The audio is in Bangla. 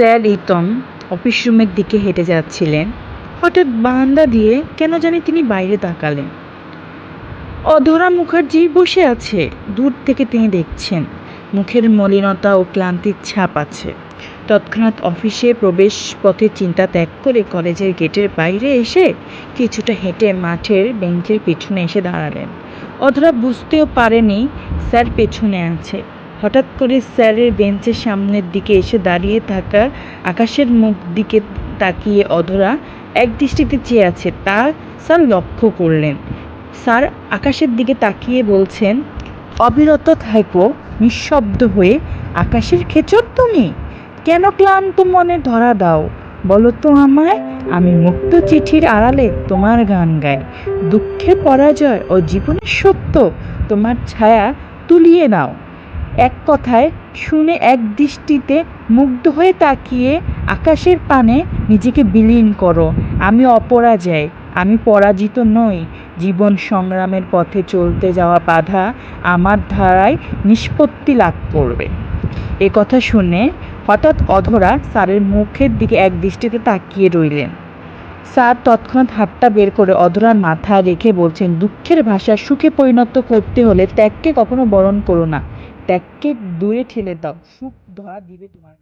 স্যার ইতম অফিস রুমের দিকে হেঁটে যাচ্ছিলেন। হঠাৎ বারান্দা দিয়ে কেন জানি তিনি বাইরে তাকালেন। অধরা মুখার্জি বসে আছে। দূর থেকে তিনি দেখছেন, মুখের মলিনতা ও ক্লান্তির ছাপ আছে। তৎক্ষণাৎ অফিসে প্রবেশ পথে চিন্তা ত্যাগ করে কলেজের গেটের বাইরে এসে কিছুটা হেঁটে মাঠের বেঞ্চের পিছনে এসে দাঁড়ালেন। অধরা বুঝতেও পারেনি, স্যার পেছনে আছে। হঠাৎ করে স্যারের বেঞ্চের সামনের দিকে এসে দাঁড়িয়ে থাকা আকাশের মুখ দিকে তাকিয়ে অধরা এক দৃষ্টিতে চেয়ে আছে। তা স্যার লক্ষ্য করলেন। স্যার আকাশের দিকে তাকিয়ে বলছেন, অবিরত থাকো, নিঃশব্দ হয়ে আকাশের খেচর তুমি। কেন ক্লান্ত মনে ধরা দাও? বলো তো আমায়, আমি মুক্ত চিঠির আড়ালে তোমার গান গাই। দুঃখের পরাজয় ও জীবনের সত্য তোমার ছায়া তুলিয়ে নাও। এক কথায় শুনে এক দৃষ্টিতে মুগ্ধ হয়ে তাকিয়ে আকাশের পানে নিজেকে বিলীন করো। আমি অপরাজয়, আমি পরাজিত নই। জীবন সংগ্রামের পথে চলতে যাওয়া বাধা আমার ধারায় নিষ্পত্তি লাভ করবে। এ কথা শুনে হঠাৎ অধরা স্যারের মুখের দিকে এক দৃষ্টিতে তাকিয়ে রইলেন। স্যার তৎক্ষণাৎ হাতটা বের করে অধরার মাথায় রেখে বলছেন, দুঃখের ভাষা সুখে পরিণত করতে হলে ত্যাগকে কখনো বরণ করো না। ত্যাগকে দূরে ঠেলে দাও। সুখ ধরা দিবে তোমার